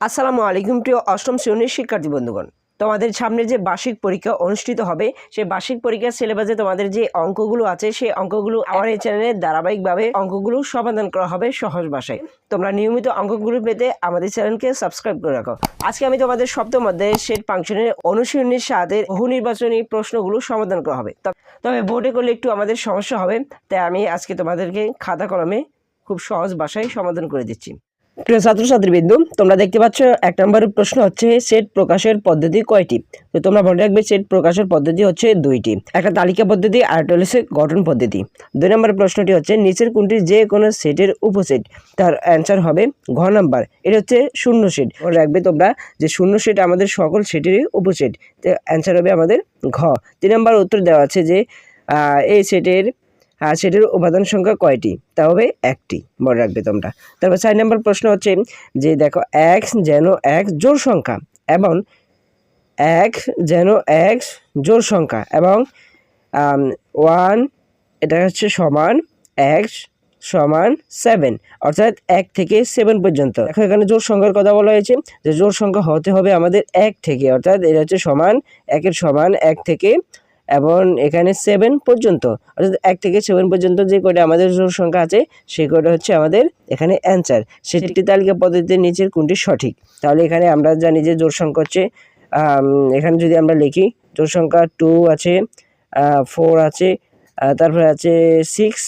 আসসালামু আলাইকুম প্রিয় অষ্টম শ্রেণির শিক্ষার্থী বন্ধুগণ। তোমাদের সামনে যে বার্ষিক পরীক্ষা অনুষ্ঠিত হবে, সেই বার্ষিক পরীক্ষার সিলেবাসে তোমাদের যে অঙ্কগুলো আছে, সেই অঙ্কগুলো আমার এই চ্যানেলে ধারাবাহিকভাবে অঙ্কগুলো সমাধান করা হবে সহজ ভাষায়। তোমরা নিয়মিত অঙ্কগুলো পেতে আমাদের চ্যানেলকে সাবস্ক্রাইব করে রাখো। আজকে আমি তোমাদের সপ্তম অধ্যায়ে সেট ফাংশনের অনুশীলনীর সাথে বহু নির্বাচনী প্রশ্নগুলো সমাধান করা হবে। তবে- বোর্ডে করলে একটু আমাদের সমস্যা হবে, তাই আমি আজকে তোমাদেরকে খাতা কলমে খুব সহজ ভাষায় সমাধান করে দিচ্ছি। প্রিয় ছাত্রছাত্রীবৃন্দু তোমরা দেখতে পাচ্ছ এক নম্বর প্রশ্ন হচ্ছে সেট প্রকাশের পদ্ধতি কয়টি? তো তোমরা মনে রাখবে সেট প্রকাশের পদ্ধতি হচ্ছে দুইটি। একটা তালিকা পদ্ধতি আর একটা হচ্ছে গঠন পদ্ধতি। দুই নম্বর প্রশ্নটি হচ্ছে, নিচের কোনটি যে কোনো সেটের উপসেট, তার অ্যান্সার হবে ঘ নাম্বার। এটা হচ্ছে শূন্য সেট মনে রাখবে তোমরা যে শূন্য সেট আমাদের সকল সেটেরই উপসেট অ্যান্সার হবে আমাদের ঘ। তিন নম্বর উত্তর দেওয়া আছে যে এই সেটের আর সেটির উপাদান সংখ্যা কয়টি? তা হবে একটি। মনে রাখবে তোমরা। তারপর চার নম্বর প্রশ্ন হচ্ছে যে দেখো, এক যেন এক জোর সংখ্যা এবং এক যেন এক জোর সংখ্যা এবং ওয়ান এটা হচ্ছে সমান এক্স সমান সেভেন অর্থাৎ এক থেকে সেভেন পর্যন্ত। দেখো, এখানে জোর সংখ্যার কথা বলা হয়েছে যে জোর সংখ্যা হতে হবে আমাদের এক থেকে, অর্থাৎ এটা হচ্ছে সমান একের সমান এক থেকে এবং এখানে সেভেন পর্যন্ত, অর্থাৎ এক থেকে সেভেন পর্যন্ত যে কয়টা আমাদের সংখ্যা আছে, সেই কয়টা হচ্ছে আমাদের এখানে অ্যান্সার সেটি তালিকা পদ্ধতিতে নিচের কোনটি সঠিক? তাহলে এখানে আমরা জানি যে জোর সংখ্যা হচ্ছে এখানে যদি আমরা লিখি জোর সংখ্যা টু আছে ফোর আছে তারপরে আছে সিক্স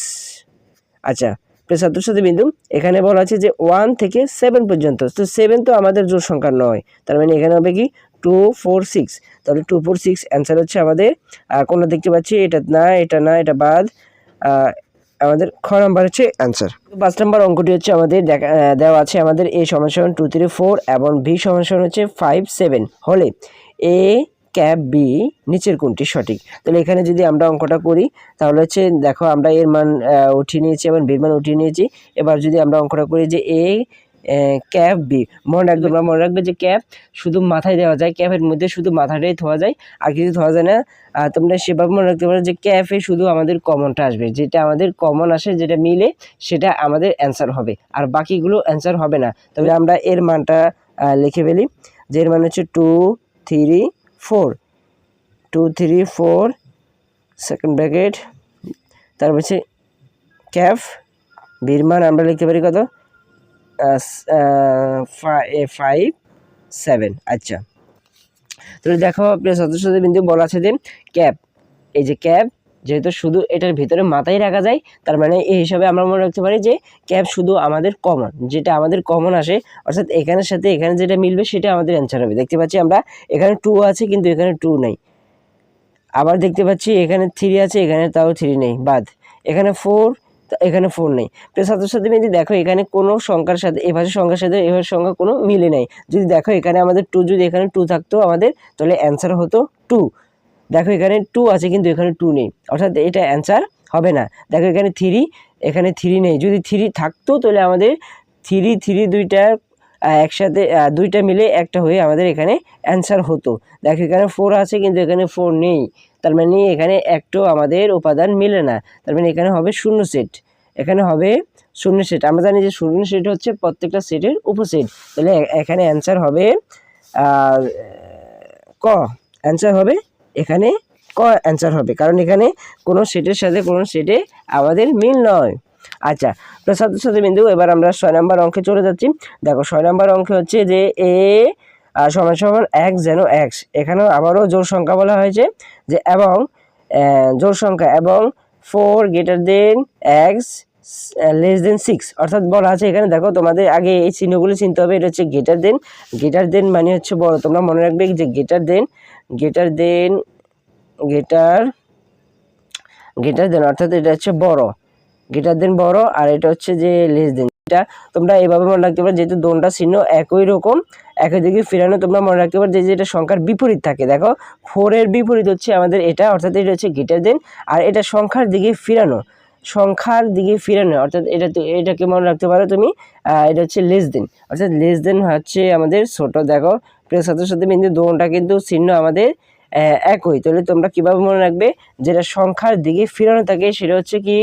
আচ্ছা প্রিয় ছাত্রছাত্রী বিন্দু এখানে বলা আছে যে ওয়ান থেকে সেভেন পর্যন্ত, তো সেভেন তো আমাদের জোর সংখ্যা নয়, তার মানে এখানে হবে কি? টু ফোর সিক্স তাহলে টু ফোর সিক্স অ্যান্সার হচ্ছে আমাদের কোনটা দেখতে পাচ্ছি? এটা না এটা না, এটা বাদ। আমাদের খ নাম্বার হচ্ছে অ্যান্সার পাঁচ নম্বর অঙ্কটি হচ্ছে আমাদের দেখা দেওয়া আছে আমাদের এ সমান টু থ্রি ফোর এবং ভি সমান হচ্ছে ফাইভ সেভেন হলে এ ক্যাব বি নিচের কোনটি সঠিক? তাহলে এখানে যদি আমরা অঙ্কটা করি, তাহলে হচ্ছে দেখো আমরা এর মান উঠিয়ে নিয়েছি এবং বির মান উঠিয়ে নিয়েছি। এবার যদি আমরা অঙ্কটা করি যে এ ক্যাব বি। মনে রাখবে তোমরা মনে রাখবে যে ক্যাব শুধু মাথায় দেওয়া যায় ক্যাবের মধ্যে শুধু মাথাটাই ধোয়া যায়, আর কিছু ধোয়া যায় না। আর তোমরা সেভাবে মনে রাখতে পারো যে ক্যাফে শুধু আমাদের কমনটা আসবে, যেটা আমাদের কমন আসে, যেটা মিলে সেটা আমাদের অ্যান্সার হবে, আর বাকিগুলো অ্যান্সার হবে না। তবে আমরা এর মানটা লিখে ফেলি, যে এর মান হচ্ছে two three four. Two three four, second bracket, তারপর হচ্ছে ক্যাফ বির মান আমরা লিখতে পারি কত? ফাইভ সেভেন আচ্ছা। তাহলে দেখো, প্রিয় ছাত্রছাত্রী বিন্দু বলা আছে যে ক্যাপ। এই যে ক্যাপ, যেহেতু শুধু এটার ভিতরে মাথায় রাখা যায়, তার মানে এই হিসাবে আমরা মনে রাখতে পারি যে ক্যাপ শুধু আমাদের কমন যেটা আমাদের কমন আসে, অর্থাৎ এখানের সাথে এখানে যেটা মিলবে সেটা আমাদের অ্যান্সার হবে। দেখতে পাচ্ছি আমরা এখানে টু আছে, কিন্তু এখানে টু নেই। আবার দেখতে পাচ্ছি এখানে থ্রি আছে, এখানে তাও থ্রি নেই, বাদ। এখানে ফোর এখানে ফোর নেই। তো ছাত্রছাত্রী যদি দেখো এখানে কোনো সংখ্যার সাথে, এভাবে সংখ্যার সাথে, এভাবে সংখ্যা কোনো মিলে নেই। যদি দেখো এখানে আমাদের টু যদি এখানে টু থাকতো আমাদের, তাহলে অ্যান্সার হতো টু দেখো এখানে টু আছে, কিন্তু এখানে টু নেই। অর্থাৎ এটা অ্যান্সার হবে না। দেখো এখানে থ্রি এখানে থ্রি নেই। যদি থ্রি থাকতো, তাহলে আমাদের থ্রি থ্রি দুইটা একসাথে দুইটা মিলে একটা হয়ে আমাদের এখানে অ্যান্সার হতো। দেখো, এখানে ফোর আছে, কিন্তু এখানে ফোর নেই। তার মানে এখানে একটাও আমাদের উপাদান মিলে না। তার মানে এখানে হবে শূন্য সেট এখানে হবে শূন্য সেট আমরা জানি যে শূন্য সেট হচ্ছে প্রত্যেকটা সেটের উপসেট তাহলে এখানে অ্যান্সার হবে ক। অ্যান্সার হবে, এখানে ক অ্যান্সার হবে। কারণ এখানে কোনো সেটের সাথে কোনো সেটে আমাদের মিল নয়। আচ্ছা তো ছাত্রছাত্রী বিন্দু এবার আমরা ছয় নম্বর অঙ্কে চলে যাচ্ছি। দেখো, ছয় নম্বর অঙ্কে হচ্ছে যে এ সমান সমান এক যেন এক্স এখানেও আবারও জোর সংখ্যা বলা হয়েছে যে এবং জোর সংখ্যা এবং four greater than x less than six অর্থাৎ বলা আছে এখানে, দেখো, তোমাদের আগে এই চিহ্নগুলো চিনতে হবে, এটা হচ্ছে গেটার দেন গেটার দেন মানে হচ্ছে বড়। তোমরা মনে রাখবে যে গেটার দেন গেটার দেন গেটার গেটার দেন অর্থাৎ এটা হচ্ছে বড়। গেটার দেন বড়, আর এটা হচ্ছে যে লেস দেন। এটা তোমরা এভাবে মনে রাখতে পারো যেহেতু দোনটা চিহ্ন একই রকম, একই দিকে ফিরানো। তোমরা মনে রাখতে পারো যে যেটা সংখ্যার বিপরীত থাকে। দেখো, ফোরের বিপরীত হচ্ছে আমাদের এটা, অর্থাৎ এটা হচ্ছে গেটার দেন, আর এটা সংখ্যার দিকে ফিরানো। সংখ্যার দিকে ফিরানো, অর্থাৎ এটা এটাকে মনে রাখতে পারো তুমি এটা হচ্ছে লেস দেন। অর্থাৎ লেস দেন হচ্ছে আমাদের ছোট, দেখো, প্রিয় ছাত্র সাথে বিন্দু দোনটা কিন্তু চিহ্ন আমাদের একই। তাহলে তোমরা কীভাবে মনে রাখবে যেটা সংখ্যার দিকে ফিরানো থাকে, সেটা হচ্ছে কি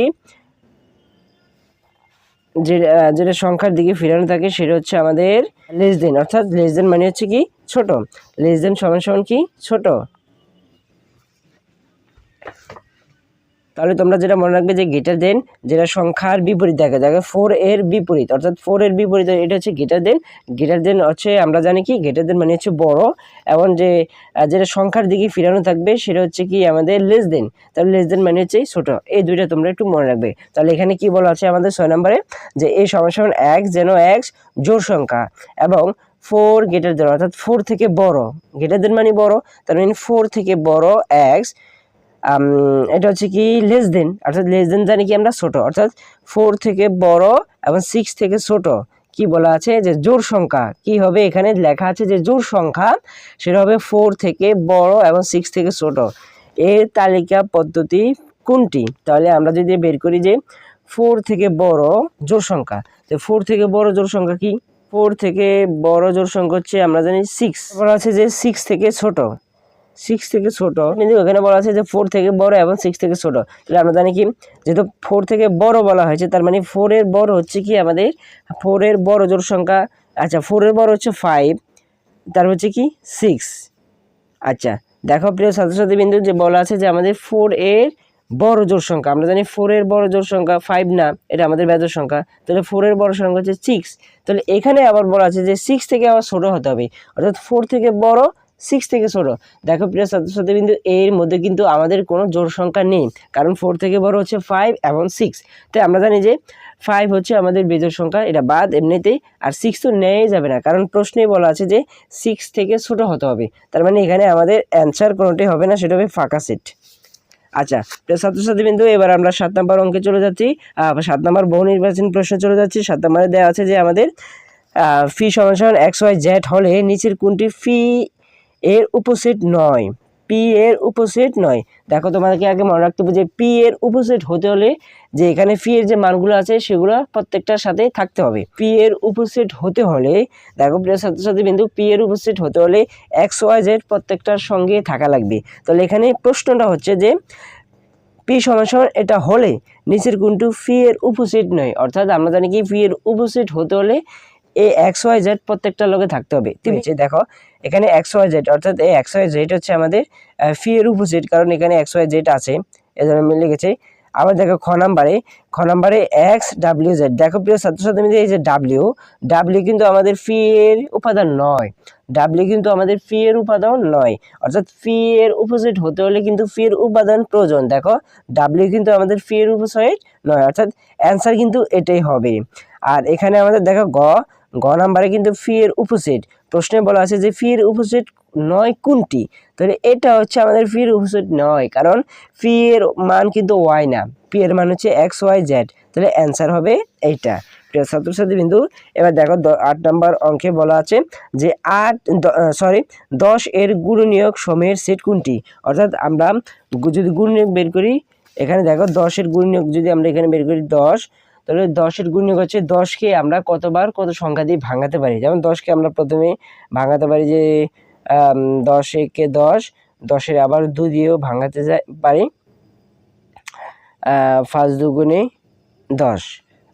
যেটা সংখ্যার দিকে ফিরানো থাকে সেটা হচ্ছে আমাদের লেস দেন অর্থাৎ লেস দেন মানে হচ্ছে কি ছোট। লেস দেন সমান সমান কি? ছোট। তাহলে তোমরা যেটা মনে রাখবে যে গেটার দেন যেটা সংখ্যার বিপরীত, দেখা যাবে ফোর এর বিপরীত, অর্থাৎ ফোর এর বিপরীত, এটা হচ্ছে গেটার দেন গেটার দেন হচ্ছে, আমরা জানি কি গেটার দেন মানে হচ্ছে বড়, এবং যে যেটা সংখ্যার দিকে ফিরানো থাকবে, সেটা হচ্ছে কি, আমাদের লেস দেন তাহলে লেস দেন মানে হচ্ছে ছোট, এই দুইটা তোমরা একটু মনে রাখবে, তাহলে এখানে কি বলা আছে আমাদের ছয় নম্বরে, যে এই সমান এক্স যেন এক্স জোর সংখ্যা, এবং ফোর গেটার দেন অর্থাৎ ফোর থেকে বড় গেটার দেন মানে বড়, তার মানে ফোর থেকে বড় এক্স এটা হচ্ছে কি লেস দেন অর্থাৎ লেস দেন জানি কি আমরা ছোট, অর্থাৎ ফোর থেকে বড় এবং সিক্স থেকে ছোট। কি বলা আছে? যে জোর সংখ্যা। কি হবে? এখানে লেখা আছে যে জোর সংখ্যা, সেটা হবে ফোর থেকে বড় এবং সিক্স থেকে ছোট। এর তালিকা পদ্ধতি কোনটি? তাহলে আমরা যদি বের করি যে ফোর থেকে বড় জোর সংখ্যা, তো ফোর থেকে বড় জোর সংখ্যা কি? ফোর থেকে বড় জোর সংখ্যা হচ্ছে আমরা জানি সিক্স বলা আছে যে সিক্স থেকে ছোট। সিক্স থেকে ছোট। কিন্তু এখানে বলা আছে যে ফোর থেকে বড় এবং সিক্স থেকে ছোট, তাহলে আমরা জানি কি? যেহেতু ফোর থেকে বড় বলা হয়েছে, তার মানে ফোরের বড় হচ্ছে কি আমাদের? ফোরের বড় জোর সংখ্যা আচ্ছা ফোরের বড় হচ্ছে ফাইভ তার হচ্ছে কি? সিক্স আচ্ছা দেখো প্রিয় ছাত্রছাত্রী বিন্দু, যে বলা আছে যে আমাদের ফোর এর বড় জোর সংখ্যা, আমরা জানি ফোরের বড় জোর সংখ্যা ফাইভ না, এটা আমাদের বেজোর সংখ্যা, তাহলে ফোরের বড় সংখ্যা হচ্ছে সিক্স তাহলে এখানে আবার বলা আছে যে সিক্স থেকে আবার ছোটো হতে হবে, অর্থাৎ ফোর থেকে বড় সিক্স থেকে ছোট দেখো প্রিয় ছাত্রছাত্রী বিন্দু এর মধ্যে কিন্তু আমাদের কোনো জোর সংখ্যা নেই, কারণ ফোর থেকে বড় হচ্ছে ফাইভ এবং সিক্স তাই আমরা জানি যে ফাইভ হচ্ছে আমাদের বেজোর সংখ্যা, এটা বাদ এমনিতেই, আর সিক্স তো নেওয়াই যাবে না, কারণ প্রশ্নেই বলা আছে যে সিক্স থেকে ছোট হতে হবে। তার মানে এখানে আমাদের অ্যান্সার কোনোটাই হবে না, সেটা হবে ফাঁকা সেট আচ্ছা প্রিয় ছাত্রছাত্রী বিন্দু এবার আমরা সাত নম্বর অঙ্কে চলে যাচ্ছি। সাত নম্বর বহু নির্বাচন প্রশ্নে চলে যাচ্ছি। সাত নম্বরে দেওয়া আছে যে আমাদের ফি সমান সমান এক্স ওয়াই জেড হলে নিচের কোনটি ফি এর উপসেট নয়। পি এর উপসেট নয়। দেখো তোমাদেরকে আগে মনে রাখতে হবে যে পি এর উপসেট হতে হলে যে এখানে ফি এর যে মানগুলো আছে সেগুলো প্রত্যেকটার সাথে থাকতে হবে। পি এর উপসেট হতে হলে, দেখো প্রিয় ছাত্রছাত্রী বিন্দু পি এর উপসেট হতে হলে এক্স, ওয়াই, জেড প্রত্যেকটার সঙ্গে থাকা লাগবে। তাহলে এখানে প্রশ্নটা হচ্ছে যে পি সমান সমান এটা হলে নিচের কোনটু ফি এর উপসেট নয়। অর্থাৎ আমরা জানি কি ফি এর উপসেট হতে হলে এই এক্স ওয়াই জেড প্রত্যেকটা লোকে থাকতে হবে। তুমি যে দেখো এখানে এক্স ওয়াই জেড অর্থাৎ এই এক্স ওয়াই জেড হচ্ছে আমাদের ফি এর উপসেট কারণ এখানে এক্স ওয়াই জেড আছে এজন্য মিলে গেছে। আবার দেখো খ নাম্বারে খ নাম্বারে এক্স ডাব্লিউ জেড দেখো প্রিয় ছাত্রছাত্রী মিলে এই যে ডাব্লিউ ডাব্লিউ কিন্তু আমাদের ফি এর উপাদান নয়। ডাব্লিউ কিন্তু আমাদের ফি এর উপাদান নয়। অর্থাৎ ফি এর উপসেট হতে হলে কিন্তু ফি এর উপাদান প্রয়োজন। দেখো ডাব্লিউ কিন্তু আমাদের ফি এর উপসেট নয়। অর্থাৎ অ্যান্সার কিন্তু এটাই হবে। আর এখানে আমাদের দেখো গ গ নাম্বারে কিন্তু ফি এর উপসেট। প্রশ্নে বলা আছে যে ফি এর উপসেট নয় কোনটি? তাহলে এটা হচ্ছে আমাদের ফি এর উপসেট নয়, কারণ ফি এর মান কিন্তু ওয়াই না। পি এর মান হচ্ছে এক্স ওয়াই জেড তাহলে অ্যান্সার হবে এইটা। প্রিয় ছাত্রছাত্রী বিন্দু এবার দেখো আট নম্বর অঙ্কে বলা আছে যে আট সরি দশ এর গুণনীয়ক সময়ের সেট কোনটি? অর্থাৎ আমরা যদি গুণনীয়ক বের করি, এখানে দেখো দশের গুণনীয়ক যদি আমরা এখানে বের করি দশ তাহলে দশের গুণনীয়ক হচ্ছে দশকে আমরা কতবার কত সংখ্যা দিয়ে ভাঙাতে পারি? যেমন দশকে আমরা প্রথমে ভাঙাতে পারি যে দশ একে দশ, দশের আবার দু দিয়েও ভাঙাতে পারি। ফার্স্ট দুগুণে দশ।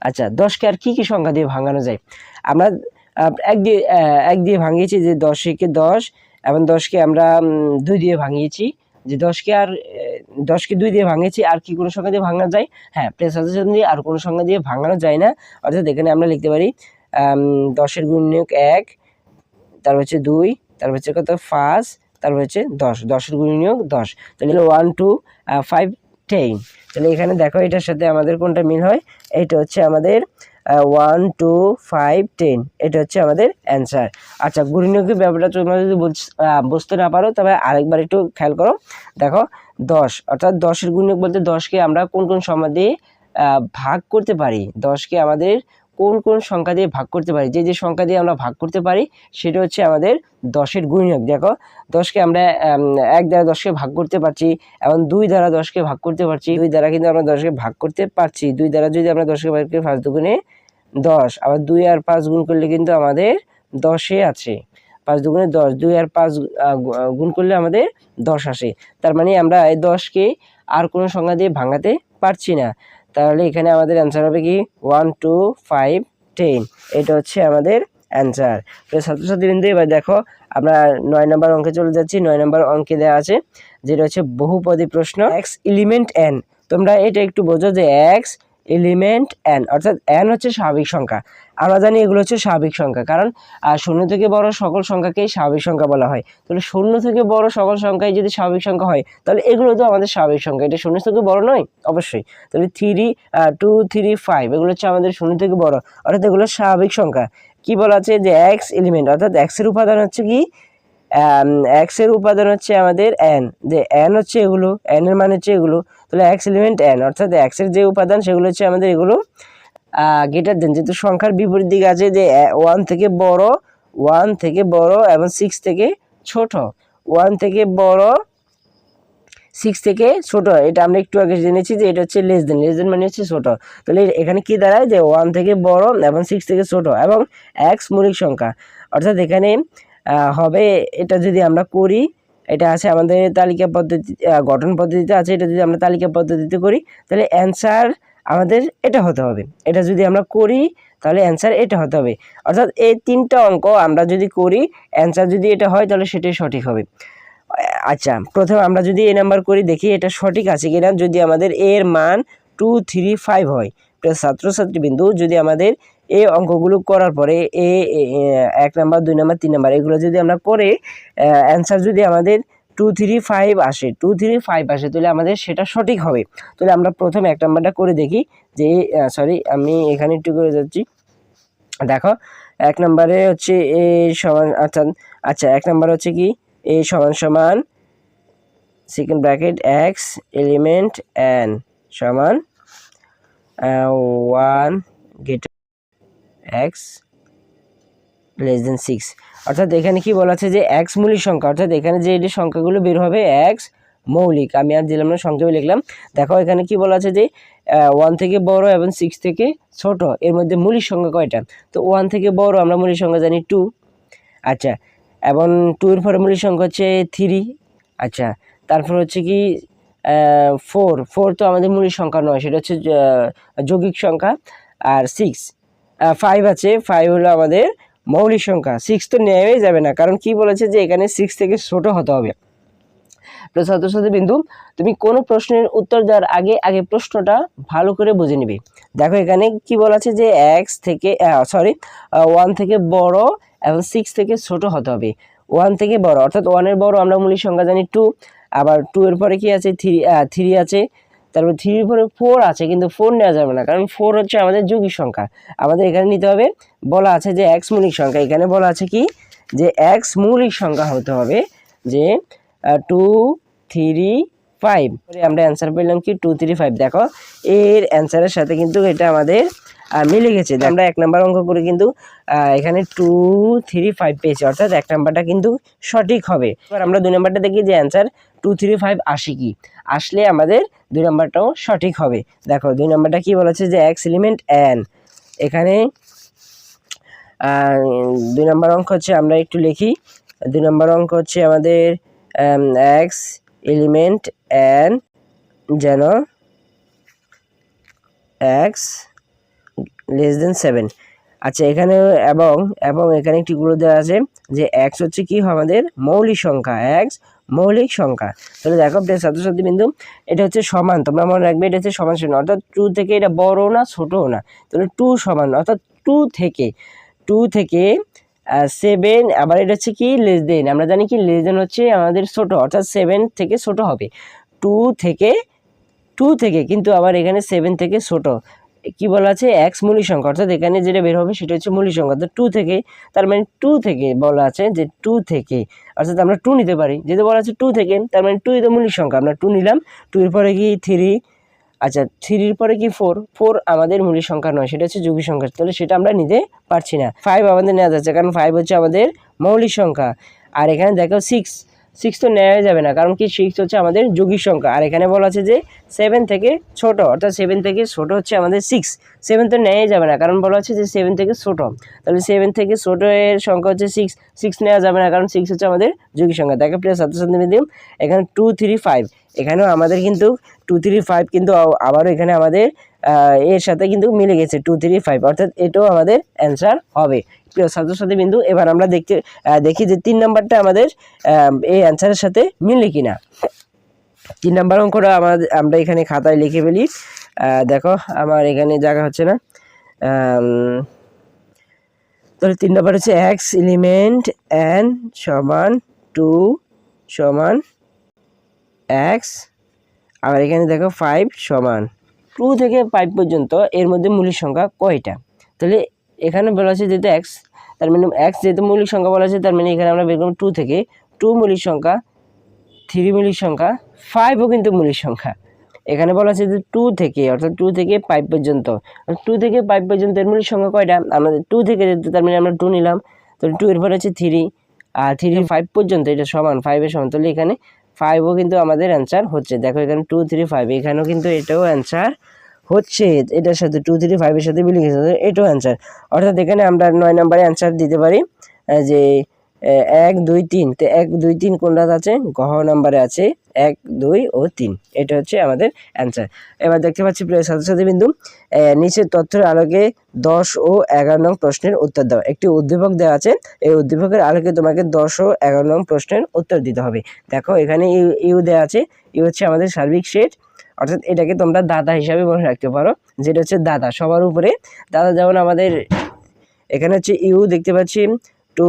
আচ্ছা দশকে আর কী কী সংখ্যা দিয়ে ভাঙানো যায়? আমরা এক দিয়ে এক দিয়ে ভাঙিয়েছি যে দশ একে দশ, এবং দশকে আমরা দুই দিয়ে ভাঙিয়েছি। যে দশকে আর দশকে দুই দিয়ে ভাঙেছি, আর কি কোনো সংখ্যা দিয়ে ভাঙানো যায়? হ্যাঁ প্রেস অ্যাসোসিয়েশন দিয়ে আর কোনো সংখ্যা দিয়ে ভাঙানো যায় না। অর্থাৎ এখানে আমরা লিখতে পারি দশের গুণনীয়ক এক, তারপর হচ্ছে দুই, তারপর হচ্ছে কত? পাঁচ, তারপর হচ্ছে দশ, দশের গুণনীয়ক দশ। তাহলে ওয়ান টু ফাইভ টেন তাহলে এখানে দেখো এটার সাথে আমাদের কোনটা মিল হয়? এটা হচ্ছে আমাদের ওয়ান টু ফাইভ টেন এটা হচ্ছে আমাদের অ্যান্সার আচ্ছা গুণনীয়কের ব্যাপারটা তোমরা যদি বুঝ- বুঝতে না পারো, তবে আরেকবার একটু খেয়াল করো। দেখো, দশ। অর্থাৎ দশের গুণনীয়ক বলতে দশকে আমরা কোন কোন সময় দিয়ে ভাগ করতে পারি? দশকে আমাদের কোন কোন সংখ্যা দিয়ে ভাগ করতে পারি? যে যে সংখ্যা দিয়ে আমরা ভাগ করতে পারি, সেটা হচ্ছে আমাদের দশের গুণনীয়ক দেখো, দশকে আমরা এক দ্বারা দশকে ভাগ করতে পারছি, এবং দুই দ্বারা দশকে ভাগ করতে পারছি। দুই দ্বারা কিন্তু আমরা দশকে ভাগ করতে পারছি। দুই দ্বারা যদি আমরা দশকে ভাগ করি, পাঁচ দুগুণে দশ। আবার দুই আর পাঁচ গুণ করলে কিন্তু আমাদের দশে আছে। পাঁচ দুগুণে দশ, দুই আর পাঁচ গুণ করলে আমাদের দশ আসে। তার মানে আমরা এই দশকে আর কোনো সংখ্যা দিয়ে ভাঙাতে পারছি না। তাহলে এখানে আমাদের অ্যান্সার হবে কি? ওয়ান টু ফাইভ টেন এটা হচ্ছে আমাদের অ্যান্সার তো ছাত্রছাত্রীবৃন্দ, এবার দেখো, আমরা নয় নম্বর অঙ্কে চলে যাচ্ছি। নয় নম্বর অঙ্কে দেওয়া আছে, যেটা হচ্ছে বহুপদী প্রশ্ন এক্স এলিমেন্ট এন তোমরা এটা একটু বোঝো যে এক্স এলিমেন্ট এন অর্থাৎ অ্যান হচ্ছে স্বাভাবিক সংখ্যা। আমরা জানি এগুলো হচ্ছে স্বাভাবিক সংখ্যা, কারণ শূন্য থেকে বড় সকল সংখ্যাকেই স্বাভাবিক সংখ্যা বলা হয়। তাহলে শূন্য থেকে বড় সকল সংখ্যায় যদি স্বাভাবিক সংখ্যা হয়, তাহলে এগুলো তো আমাদের স্বাভাবিক সংখ্যা। এটা শূন্য থেকে বড় নয়, অবশ্যই। তাহলে থ্রি টু থ্রি ফাইভ এগুলো হচ্ছে আমাদের শূন্য থেকে বড়, অর্থাৎ এগুলো স্বাভাবিক সংখ্যা। কি বলা আছে যে এক্স এলিমেন্ট অর্থাৎ এক্সের উপাদান হচ্ছে কি? এক্সের উপাদান হচ্ছে আমাদের এন যে এন হচ্ছে এগুলো এর মানে হচ্ছে এগুলো, তাহলে এক্স এলিমেন্ট এন অর্থাৎ এক্সের যে উপাদান সেগুলো হচ্ছে আমাদের এগুলো গেটার দেন যেহেতু সংখ্যার বিপরীত দিক আছে যে ওয়ান থেকে বড় ওয়ান থেকে বড় এবং সিক্স থেকে ছোট। ওয়ান থেকে বড় সিক্স থেকে ছোট, এটা আমরা একটু আগে জেনেছি যে এটা হচ্ছে লেস দেন লেস দেন মানে হচ্ছে ছোট। তাহলে এখানে কি দাঁড়ায় যে ওয়ান থেকে বড় এবং সিক্স থেকে ছোট এবং এক্স মৌলিক সংখ্যা। অর্থাৎ এখানে হবে, এটা যদি আমরা করি, এটা আছে আমাদের তালিকা পদ্ধতি গঠন পদ্ধতিতে আছে, এটা যদি আমরা তালিকা পদ্ধতিতে করি, তাহলে অ্যান্সার আমাদের এটা হতে হবে। এটা যদি আমরা করি, তাহলে অ্যান্সার এটা হতে হবে। অর্থাৎ এই তিনটা অঙ্ক আমরা যদি করি অ্যান্সার যদি এটা হয়, তাহলে সেটাই সঠিক হবে। আচ্ছা প্রথমে আমরা যদি এ নাম্বার করি, দেখি এটা সঠিক আছে কিনা। যদি আমাদের এর মান টু থ্রি ফাইভ হয় ছাত্রছাত্রী বিন্দু যদি আমাদের এই অঙ্কগুলো করার পরে এ এক নাম্বার, দুই নাম্বার, তিন নাম্বার, এগুলো যদি আমরা করে অ্যান্সার যদি আমাদের টু থ্রি ফাইভ আসে টু থ্রি ফাইভ আসে, তাহলে আমাদের সেটা সঠিক হবে। তাহলে আমরা প্রথমে এক নাম্বারটা করে দেখি যে সরি আমি এখানে একটু করে যাচ্ছি। দেখো, এক নম্বরে হচ্ছে এ সমান অর্থাৎ আচ্ছা এক নম্বর হচ্ছে কি? এ সমান সমান second bracket x element N সমান one get x less than six অর্থাৎ এখানে কি বলা আছে যে এক্স মৌলিক সংখ্যা, অর্থাৎ এখানে যে এটি সংখ্যাগুলো বের হবে এক্স মৌলিক। আমি আর দিলাম না সংক্ষেপে লিখলাম। দেখো এখানে কি বলা আছে যে ওয়ান থেকে বড় এবং সিক্স থেকে ছোট, এর মধ্যে মৌলিক সংখ্যা কয়টা? তো ওয়ান থেকে বড়, আমরা মৌলিক সংখ্যা জানি টু আচ্ছা এবং টু এর পরে মৌলিক সংখ্যা হচ্ছে থ্রি আচ্ছা তারপর হচ্ছে কি ফোর ফোর তো আমাদের মৌলিক সংখ্যা নয়, সেটা হচ্ছে যৌগিক সংখ্যা। আর সিক্স ফাইভ আছে ফাইভ হলো আমাদের মৌলিক সংখ্যা। সিক্স তো নেওয়াই যাবে না, কারণ কি বলেছে যে এখানে সিক্স থেকে ছোট হতে হবে। তো ছাত্রছাত্রী বিন্দু, তুমি কোনো প্রশ্নের উত্তর দেওয়ার আগে আগে প্রশ্নটা ভালো করে বুঝে নিবে। দেখো এখানে কি বলা আছে যে এক্স থেকে সরি ওয়ান থেকে বড় এবং সিক্স থেকে ছোট হতে হবে। ওয়ান থেকে বড়, অর্থাৎ ওয়ানের বড় আমরা মূলিক সংখ্যা জানি টু আবার টু এর পরে কি আছে? থ্রি থ্রি আছে। তারপর থ্রির পরে ফোর আছে, কিন্তু ফোর নেওয়া যাবে না, কারণ ফোর হচ্ছে আমাদের যৌগিক সংখ্যা। আমাদের এখানে নিতে হবে, বলা আছে যে এক্স মৌলিক সংখ্যা। এখানে বলা আছে কি? যে এক্স মৌলিক সংখ্যা হতে হবে যে টু থ্রি ফাইভ আমরা অ্যান্সার পেলাম কি? টু থ্রি ফাইভ দেখো, এর অ্যান্সারের সাথে কিন্তু এটা আমাদের মিলে গেছে। আমরা এক নাম্বার অঙ্ক করে কিন্তু এখানে টু থ্রি ফাইভ পেয়েছি, অর্থাৎ এক নাম্বারটা কিন্তু সঠিক হবে। এবার আমরা দুই নাম্বারটা দেখি যে অ্যান্সার টু থ্রি ফাইভ আসে কি? আসলে আমাদের দুই নম্বরটাও সঠিক হবে। দেখো, দুই নম্বরটা কি বলেছে যে এক্স এলিমেন্ট এন এখানে দুই নম্বর অঙ্ক হচ্ছে আমরা একটু লিখি। দুই নম্বর অঙ্ক হচ্ছে আমাদের এক্স এলিমেন্ট এন যেন এক্স লেস দেন সেভেন আচ্ছা এখানে এবং এবং এখানে একটি দেওয়া আছে যে এক্স হচ্ছে কি? আমাদের মৌলিক সংখ্যা এক্স মৌলিক সংখ্যা। তাহলে দেখো, প্রিয় ছাত্রছাত্রী বিন্দু, এটা হচ্ছে সমান। তোমরা মনে রাখবে এটা হচ্ছে সমান সমান অর্থাৎ টু থেকে এটা বড় না, ছোটও না। তাহলে টু সমান, অর্থাৎ টু থেকে টু থেকে সেভেন আবার এটা হচ্ছে কি লেস দেন আমরা জানি কি লেস দেন হচ্ছে আমাদের ছোট, অর্থাৎ সেভেন থেকে ছোট হবে। টু থেকে টু থেকে কিন্তু আবার এখানে সেভেন থেকে ছোট। কি বলা আছে? এক্স মূলিক সংখ্যা অর্থাৎ এখানে যেটা বের হবে সেটা হচ্ছে মূলিক সংখ্যা তো টু থেকে, তার মানে টু থেকে বলা আছে যে টু থেকে, অর্থাৎ আমরা টু নিতে পারি। যেহেতু বলা আছে টু থেকে, তার মানে টু তো মূলিক সংখ্যা আমরা টু নিলাম টু এর পরে কি থ্রি আচ্ছা থ্রির পরে কি ফোর ফোর আমাদের মূলিক সংখ্যা নয়, সেটা হচ্ছে যৌগিক সংখ্যা তাহলে সেটা আমরা নিতে পারছি না। ফাইভ আমাদের নেওয়া যাচ্ছে, কারণ ফাইভ হচ্ছে আমাদের মৌলিক সংখ্যা। আর এখানে দেখো সিক্স সিক্স তো নেওয়া যাবে না, কারণ কি সিক্স হচ্ছে আমাদের যৌগিক সংখ্যা। আর এখানে বলা আছে যে সেভেন থেকে ছোট, অর্থাৎ সেভেন থেকে ছোট হচ্ছে আমাদের সিক্স সেভেন তো নেওয়াই যাবে না, কারণ বলা হচ্ছে যে সেভেন থেকে ছোট। তাহলে সেভেন থেকে ছোট এর সংখ্যা হচ্ছে সিক্স সিক্স নেওয়া যাবে না, কারণ সিক্স হচ্ছে আমাদের যৌগিক সংখ্যা। দেখো প্রিয় ছাত্রছাত্রী মিডিয়াম এখানে টু থ্রি ফাইভ এখানেও আমাদের কিন্তু টু থ্রি ফাইভ কিন্তু আবারও এখানে আমাদের এর সাথে কিন্তু মিলে গেছে টু থ্রি ফাইভ অর্থাৎ এটাও আমাদের অ্যান্সার হবে। প্রিয় ছাত্রছাত্রী বিন্দু এবার আমরা দেখতে দেখি যে তিন নম্বরটা আমাদের এই অ্যান্সারের সাথে মিলে কিনা। তিন নাম্বার অঙ্কটা আমাদের, আমরা এখানে খাতায় লিখে ফেলি। দেখো, আমার এখানে জায়গা হচ্ছে না। তাহলে তিন নম্বর হচ্ছে এক্স এলিমেন্ট এন সমান টু সমান এক্স আবার এখানে দেখো ফাইভ সমান। টু থেকে ফাইভ পর্যন্ত এর মধ্যে মৌলিক সংখ্যা কয়টা? তাহলে এখানে বলা আছে যেহেতু এক্স তার মানে এক্স যেহেতু মৌলিক সংখ্যা বলা আছে, তার মানে এখানে আমরা বের করব টু থেকে। টু মৌলিক সংখ্যা থ্রি মৌলিক সংখ্যা ফাইভও কিন্তু মৌলিক সংখ্যা। এখানে বলা আছে যে টু থেকে, অর্থাৎ টু থেকে ফাইভ পর্যন্ত। টু থেকে ফাইভ পর্যন্ত এর মৌলিক সংখ্যা কয়টা? আমাদের টু থেকে তার মানে আমরা টু নিলাম। তাহলে টু এর পরে হচ্ছে থ্রি আর থ্রি ফাইভ পর্যন্ত, এটা সমান ফাইভের সমান। তাহলে এখানে ফাইভও কিন্তু আমাদের অ্যান্সার হচ্ছে। দেখো এখানে টু থ্রি ফাইভ এখানেও কিন্তু এটাও অ্যান্সার হচ্ছে। এটার সাথে টু থ্রি ফাইভের সাথে মিলে গেছে, এটাও অ্যান্সার অর্থাৎ এখানে আমরা নয় নম্বরে অ্যান্সার দিতে পারি যে এক দুই তিন। তো এক দুই তিন কোনটা আছে? গহ নাম্বারে আছে। এক দুই ও তিন। এটা হচ্ছে আমাদের অ্যান্সার এবার দেখতে পাচ্ছি প্রিয় ছাত্রছাত্রী বিন্দু আহ, নিচের তথ্যের আলোকে দশ ও এগারো নং প্রশ্নের উত্তর দাও। একটি উদ্দীপক দেওয়া আছে এই উদ্দীপকের আলোকে তোমাকে দশ ও এগারো নং প্রশ্নের উত্তর দিতে হবে। দেখো এখানে ইউ ইউ দেওয়া আছে ইউ হচ্ছে আমাদের সার্বিক সেট অর্থাৎ এটাকে তোমরা দাদা হিসাবে মনে রাখতে পারো যেটা হচ্ছে দাদা সবার উপরে দাদা যেমন আমাদের এখানে হচ্ছে ইউ দেখতে পাচ্ছি টু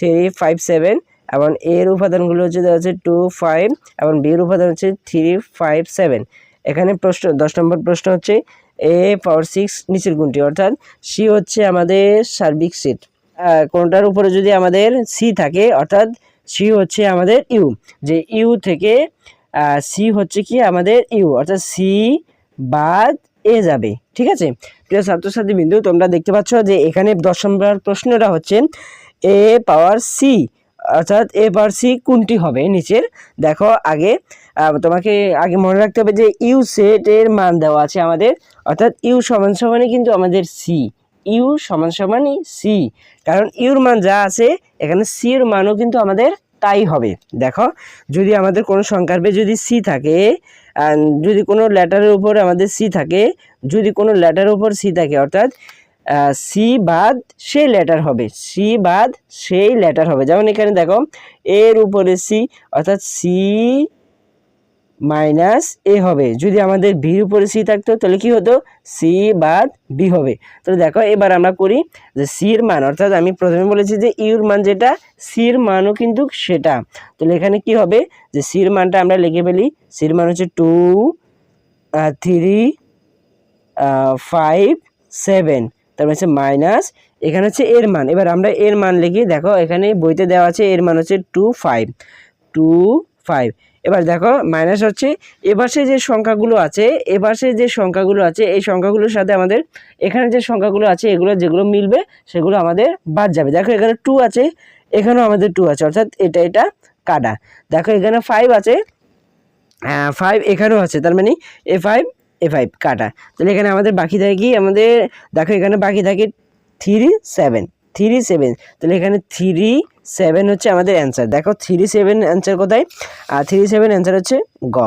থ্রি ফাইভ সেভেন এবং এর উপাদানগুলো হচ্ছে দেওয়া হচ্ছে টু ফাইভ এবং বি এর উপাদান হচ্ছে থ্রি ফাইভ সেভেন। এখানে প্রশ্ন, দশ নম্বর প্রশ্ন হচ্ছে এ পাওয়ার সিক্স নিচের গুণটি, অর্থাৎ সি হচ্ছে আমাদের সার্বিক সেট। কোনটার উপরে যদি আমাদের সি থাকে, অর্থাৎ সি হচ্ছে আমাদের ইউ যে ইউ থেকে সি হচ্ছে কি আমাদের ইউ অর্থাৎ সি বাদ এ যাবে, ঠিক আছে? প্রিয় ছাত্রছাত্রী বিন্দু তোমরা দেখতে পাচ্ছ যে এখানে দশ নম্বর প্রশ্নটা হচ্ছে এ পাওয়ার সি, অর্থাৎ এ পাওয়ার সি কোনটি হবে নিচের? দেখো আগে তোমাকে আগে মনে রাখতে হবে যে ইউ সেটের মান দেওয়া আছে আমাদের, অর্থাৎ ইউ সমান সমানই কিন্তু আমাদের সি ইউ সমান সমানই সি কারণ ইউর মান যা আছে, এখানে সির মানও কিন্তু আমাদের তাই হবে। দেখো, যদি আমাদের কোনো সংখ্যার যদি সি থাকে যদি কোনো লেটারের উপর আমাদের সি থাকে, যদি কোনো লেটারের উপর সি থাকে, অর্থাৎ সি বাদ সেই লেটার হবে। সি বাদ সেই লেটার হবে। যেমন এখানে দেখো, এর উপরে সি অর্থাৎ সি মাইনাস এ হবে। যদি আমাদের বির উপরে সি থাকতো, তাহলে কি হতো? সি বাদ বি হবে। তাহলে দেখো, এবার আমরা করি যে সির মান, অর্থাৎ আমি প্রথমে বলেছি যে ইউর মান যেটা সির মানও কিন্তু সেটা। তাহলে এখানে কি হবে? যে সির মানটা আমরা লিখে ফেলি। সির মান হচ্ছে টু থ্রি ফাইভ সেভেন তারপর হচ্ছে মাইনাস এখানে হচ্ছে এর মান। এবার আমরা এর মান লিখি, দেখো এখানে বইতে দেওয়া আছে এর মান হচ্ছে টু ফাইভ টু ফাইভ এবার দেখো মাইনাস হচ্ছে, এপাশে যে সংখ্যাগুলো আছে, এপাশে যে সংখ্যাগুলো আছে, এই সংখ্যাগুলোর সাথে আমাদের, এখানে যে সংখ্যাগুলো আছে, এগুলো যেগুলো মিলবে, সেগুলো আমাদের বাদ যাবে। দেখো এখানে টু আছে, এখানেও আমাদের টু আছে, অর্থাৎ এটা এটা কাটা। দেখো এখানে ফাইভ আছে ফাইভ এখানেও আছে, তার মানে এ ফাইভ এ ফাইভ কাটা। তাহলে এখানে আমাদের বাকি থাকে কি আমাদের, দেখো এখানে বাকি থাকে থ্রি সেভেন থ্রি সেভেন তাহলে এখানে থ্রি সেভেন হচ্ছে আমাদের অ্যান্সার দেখো থ্রি সেভেন অ্যান্সার কোথায়? আর থ্রি সেভেন অ্যান্সার হচ্ছে গ।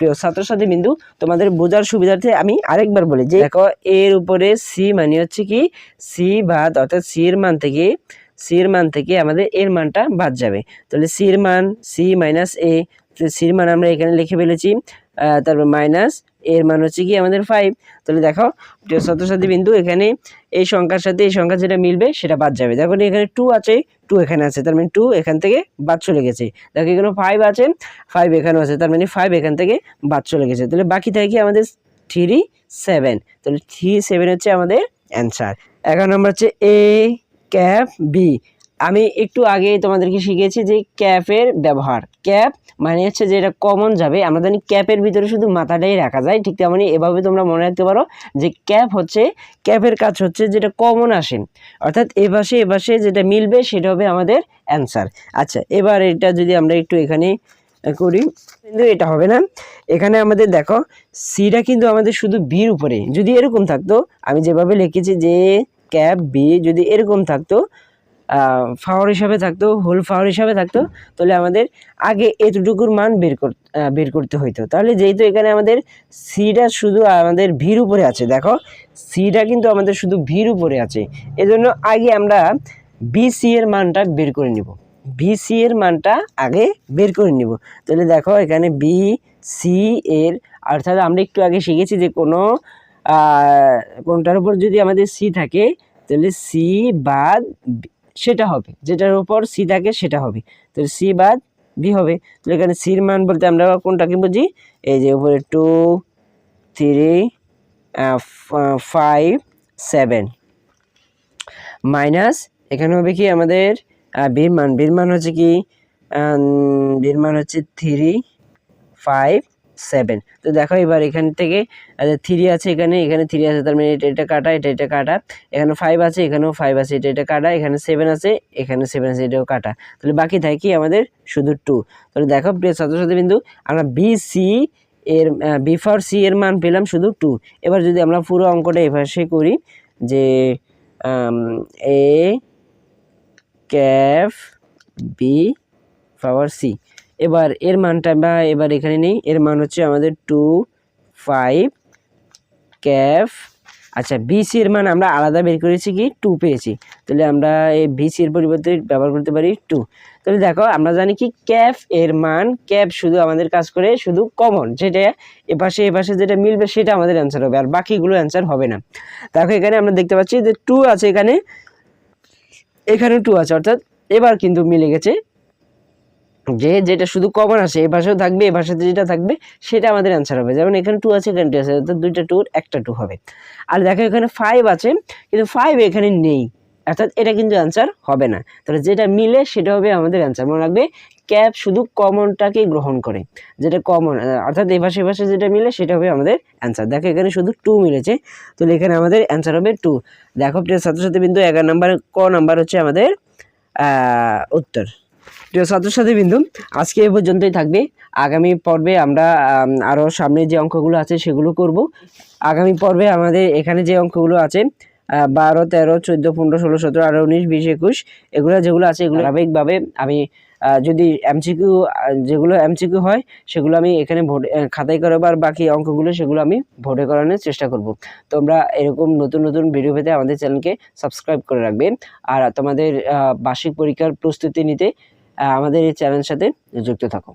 প্রিয় ছাত্রছাত্রী বিন্দু তোমাদের বোঝার সুবিধার্থে আমি আরেকবার বলি যে, দেখো এর উপরে সি মানে হচ্ছে কি সি বাদ অর্থাৎ সি এর মান থেকে সি এর মান থেকে আমাদের এর মানটা বাদ যাবে। তাহলে সি এর মান সি মাইনাস এ সির মান আমরা এখানে লিখে ফেলেছি তারপর মাইনাস এর মান হচ্ছে কি আমাদের ফাইভ তাহলে দেখো ছাত্রছাত্রী বিন্দু, এখানে এই সংখ্যার সাথে এই সংখ্যা যেটা মিলবে সেটা বাদ যাবে। দেখো এখানে টু আছে টু এখানে আছে, তার মানে টু এখান থেকে বাদ চলে গেছে। দেখো এখানে ফাইভ আছে ফাইভ এখানেও আছে, তার মানে ফাইভ এখান থেকে বাদ চলে গেছে। তাহলে বাকি থাকে কি আমাদের থ্রি সেভেন তাহলে থ্রি সেভেন হচ্ছে আমাদের অ্যান্সার এগারো নম্বর হচ্ছে এ ক্যাপ বি আমি একটু আগে তোমাদেরকে শিখেছি যে ক্যাপের ব্যবহার। ক্যাপ মানে হচ্ছে যে এটা কমন যাবে। আমরা জানি ক্যাপের ভিতরে শুধু মাথাটাই রাখা যায়, ঠিক তেমনি এভাবে তোমরা মনে রাখতে পারো যে ক্যাপ হচ্ছে, ক্যাপের কাজ হচ্ছে যেটা কমন আসে। অর্থাৎ এ পাশে এ পাশে যেটা মিলবে সেটা হবে আমাদের অ্যান্সার আচ্ছা এবার এটা যদি আমরা একটু এখানে করি, কিন্তু এটা হবে না। এখানে আমাদের দেখো সিটা কিন্তু আমাদের শুধু বির উপরে। যদি এরকম থাকতো, আমি যেভাবে লিখেছি যে ক্যাপ বি যদি এরকম থাকতো ফাওয়ার হিসাবে থাকতো হোল ফাওয়ার হিসাবে থাকতো, তাহলে আমাদের আগে এতটুকুর মান বের কর বের করতে হইতো। তাহলে যেহেতু এখানে আমাদের সিটা শুধু আমাদের ভির উপরে আছে, দেখো সিটা কিন্তু আমাদের শুধু ভির উপরে আছে। এজন্য আগে আমরা বিসি এর মানটা বের করে নিব। বিসি এর মানটা আগে বের করে নিব। তাহলে দেখো, এখানে বি সি এর, অর্থাৎ আমরা একটু আগে শিখেছি যে কোনো কোনটার উপর যদি আমাদের সি থাকে, তাহলে সি বাদ সেটা হবে। যেটার উপর সি থাকে সেটা হবে। তাহলে সি বাদ বি হবে। তাহলে এখানে সির মান বলতে আমরা কোনটাকে বুঝি? এই যে উপরে two three five seven minus এখানে হবে কি আমাদের বীর মান। বীর মান হচ্ছে কি? বীর মান হচ্ছে থ্রি ফাইভ সেভেন তো দেখো এবার এখান থেকে থ্রি আছে এখানে এখানে থ্রি আছে, তার মানে এটা এটা কাটা, এটা এটা কাটা। এখানে ফাইভ আছে, এখানেও ফাইভ আছে, এটা এটা কাটা, এখানে সেভেন আছে, এখানে সেভেন আছে, এটাও কাটা। তাহলে বাকি থাকে আমাদের শুধু টু তাহলে দেখো প্রিয় ছাত্রছাত্রী বিন্দু আমরা বি সি এর বি ফর সি এর মান পেলাম শুধু টু এবার যদি আমরা পুরো অঙ্কটা এভাবে করি, যে A cap B power C এবার এর মানটা বা এবার এখানে নেই। এর মান হচ্ছে আমাদের টু ফাইভ ক্যাফ আচ্ছা বিসি এর মান আমরা আলাদা বের করেছি কি? টু পেয়েছি। তাহলে আমরা এই বিসি এর পরিবর্তে ব্যবহার করতে পারি টু তাহলে দেখো, আমরা জানি কি ক্যাফ এর মান ক্যাফ শুধু আমাদের কাজ করে, শুধু কমন যেটা এপাশে এপাশে যেটা মিলবে, সেটা আমাদের অ্যান্সার হবে, আর বাকিগুলো অ্যান্সার হবে না। দেখো, এখানে আমরা দেখতে পাচ্ছি যে টু আছে এখানে। এখানে টু আছে, অর্থাৎ এবার কিন্তু মিলে গেছে যে যেটা শুধু কমন আসে এ পাশেও থাকবে, এ পাশে যেটা থাকবে, সেটা আমাদের অ্যান্সার হবে। যেমন এখানে টু আছে, এখানে টু আছে অর্থাৎ দুইটা টুর একটা টু হবে। আর দেখো এখানে ফাইভ আছে, কিন্তু ফাইভ এখানে নেই। অর্থাৎ এটা কিন্তু অ্যান্সার হবে না। তাহলে যেটা মিলে সেটা হবে আমাদের অ্যান্সার মনে রাখবে ক্যাপ শুধু কমনটাকেই গ্রহণ করে। যেটা কমন অর্থাৎ এ এ পাশে যেটা মিলে সেটা হবে আমাদের অ্যান্সার দেখো এখানে শুধু টু মিলেছে, তাহলে এখানে আমাদের অ্যান্সার হবে টু দেখো প্রিয় ছাত্রছাত্রী বিন্দু এগারো নাম্বার ক নাম্বার হচ্ছে আমাদের উত্তর। প্রিয় ছাত্রছাত্রী বিন্দু, আজকে এ পর্যন্তই থাকবে। আগামী পর্বে আমরা আরও আরও সামনে যে অঙ্কগুলো আছে সেগুলো করব। আগামী পর্বে আমাদের এখানে যে অঙ্কগুলো আছে বারো, তেরো, চোদ্দ, পনেরো, ষোলো, সতেরো, আঠারো, উনিশ, বিশ, একুশ, এগুলো যেগুলো আছে এগুলো ধারাবাহিকভাবে আমি যদি এমসিকিউ যেগুলো এমসিকিউ হয়, সেগুলো আমি এখানে ভোট খাতায় করাবো আর বাকি অঙ্কগুলো সেগুলো আমি ভোটে করানোর চেষ্টা করব। তোমরা এরকম নতুন নতুন ভিডিও পেতে আমাদের চ্যানেলকে সাবস্ক্রাইব করে রাখবে। আর তোমাদের বার্ষিক পরীক্ষার প্রস্তুতি নিতে আমাদের এই চ্যানেলের সাথে যুক্ত থাকো।